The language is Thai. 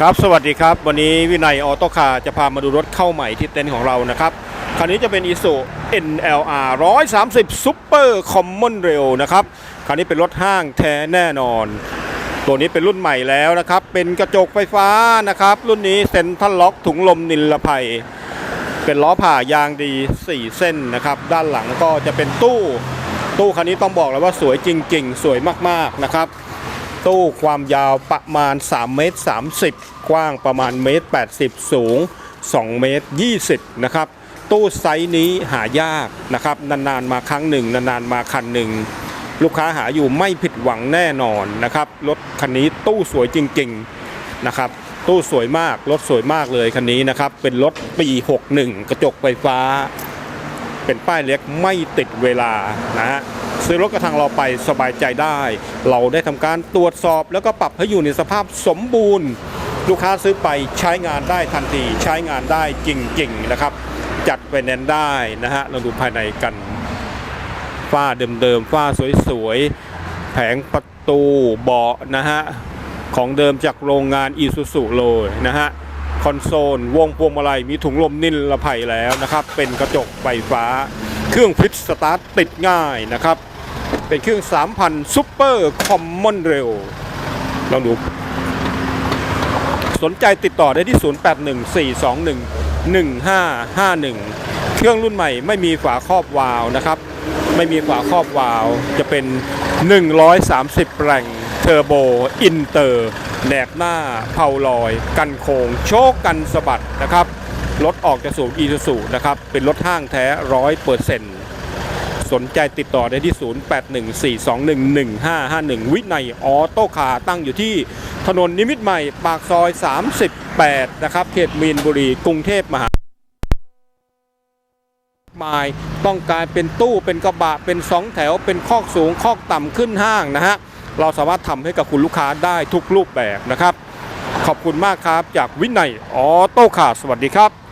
ครับสวัสดีครับ วันนี้วินัยออโต้คาร์จะพามาดูรถเข้าใหม่ที่เต็นท์ของเรานะครับ คันนี้จะเป็น i s u NLR 130 Super Common Rail นะครับ คันนี้เป็นรถห้างแท้แน่นอน ตัวนี้เป็นรุ่นใหม่แล้วนะครับ เป็นกระจกไฟฟ้านะครับ รุ่นนี้เซ็นทรัลล็อกถุงลมนิรภัย เป็นล้อผ่ายางดี 4 เส้นนะครับ ด้านหลังก็จะเป็นตู้ ตู้คันนี้ต้องบอกเลยว่าสวยจริง ๆ สวยมากๆนะครับ ตู้ความยาวประมาณ3เมตร30 กว้างประมาณเมตร80 สูง 2 เมตร 20 นะครับ ตู้ไซส์นี้หายากนะครับ นานๆมาครั้งหนึ่ง นานๆมาคันหนึ่ง ลูกค้าหาอยู่ไม่ผิดหวังแน่นอนนะครับ รถคันนี้ตู้สวยจริงๆนะครับ ตู้สวยมาก รถสวยมากเลยคันนี้นะครับ เป็นรถปี 61 กระจกไฟฟ้า เป็นป้ายเล็กไม่ติดเวลานะฮะ ซื้อรถกระทางเราไปสบายใจได้ เราได้ทำการตรวจสอบ แล้วก็ปรับให้อยู่ในสภาพสมบูรณ์ ลูกค้าซื้อไปใช้งานได้ทันที ใช้งานได้จริงๆนะครับ จัดไปแนนได้นะฮะเราดูภายในกันฝ้าเดิมๆฝ้าสวยๆแผงประตูเบาะนะฮะของเดิมจากโรงงานอีซูซูเลยนะฮะคอนโซล วงพวงมาลัยมีถุงลมนิรภัยแล้วนะครับ เป็นกระจกไฟฟ้า เครื่องฟิตสตาร์ทติดง่ายนะครับ เป็นเครื่อง 3,000ซุปเปอร์คอมมอนเร็วลองดู สนใจติดต่อได้ที่ 0814211551 เครื่องรุ่นใหม่ไม่มีฝาครอบวาล์วนะครับ ไม่มีฝาครอบวาล์วจะเป็น 130 แรงเทอร์โบ อินเตอร์แหนกหน้าเพาลอย กันโคง โชคกันสะบัดนะครับ รถออกจากศูนย์อีซูซูนะครับ เป็นรถห้างแท้ร้อยเปอร์เซ็นต์ สนใจติดต่อได้ที่ 0814211551 วินัยออโต้คาตั้งอยู่ที่ถนนนิมิตใหม่ปากซอย 38 นะครับ เขตมีนบุรี กรุงเทพมหานครมายต้องการเป็นตู้เป็นกระบะเป็นสองแถว เป็นคอกสูงคอกต่ำขึ้นห้างนะฮะ เราสามารถทำให้กับคุณลูกค้าได้ทุกรูปแบบนะครับ ขอบคุณมากครับจากวินัยออโต้คาสวัสดีครับ